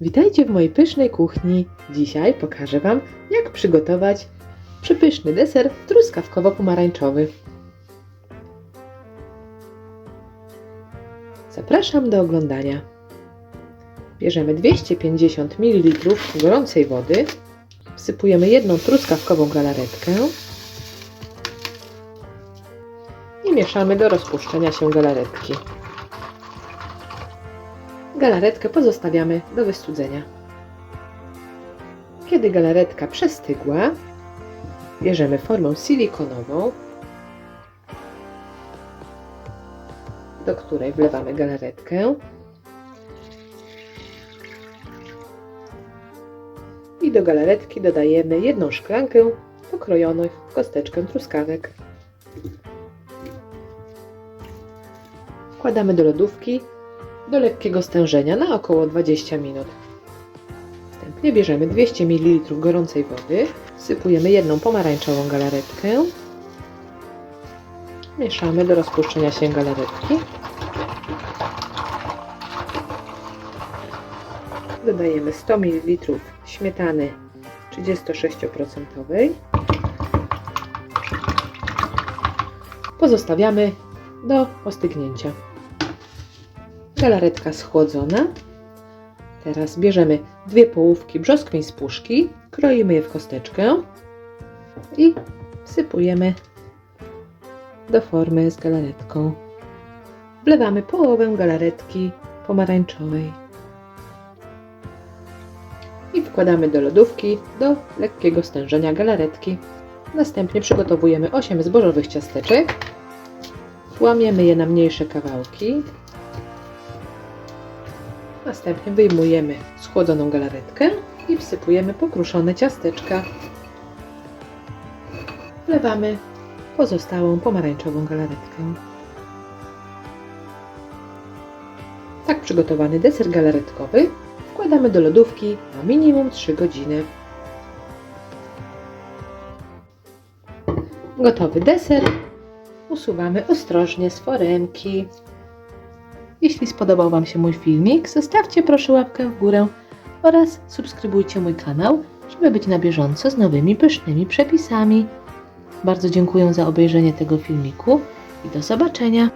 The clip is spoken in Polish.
Witajcie w mojej pysznej kuchni. Dzisiaj pokażę Wam, jak przygotować przepyszny deser truskawkowo-pomarańczowy. Zapraszam do oglądania. Bierzemy 250 ml gorącej wody, wsypujemy jedną truskawkową galaretkę i mieszamy do rozpuszczenia się galaretki. Galaretkę pozostawiamy do wystudzenia. Kiedy galaretka przestygła, bierzemy formę silikonową, do której wlewamy galaretkę i do galaretki dodajemy jedną szklankę pokrojonych w kosteczkę truskawek. Wkładamy do lodówki do lekkiego stężenia na około 20 minut. Następnie bierzemy 200 ml gorącej wody, wsypujemy jedną pomarańczową galaretkę, mieszamy do rozpuszczenia się galaretki, dodajemy 100 ml śmietany 36%, pozostawiamy do ostygnięcia. Galaretka schłodzona. Teraz bierzemy dwie połówki brzoskwin z puszki, kroimy je w kosteczkę i wsypujemy do formy z galaretką. Wlewamy połowę galaretki pomarańczowej i wkładamy do lodówki do lekkiego stężenia galaretki. Następnie przygotowujemy 8 zbożowych ciasteczek. Łamiemy je na mniejsze kawałki. Następnie wyjmujemy schłodzoną galaretkę i wsypujemy pokruszone ciasteczka. Wlewamy pozostałą pomarańczową galaretkę. Tak przygotowany deser galaretkowy wkładamy do lodówki na minimum 3 godziny. Gotowy deser usuwamy ostrożnie z foremki. Jeśli spodobał Wam się mój filmik, zostawcie proszę łapkę w górę oraz subskrybujcie mój kanał, żeby być na bieżąco z nowymi pysznymi przepisami. Bardzo dziękuję za obejrzenie tego filmiku i do zobaczenia.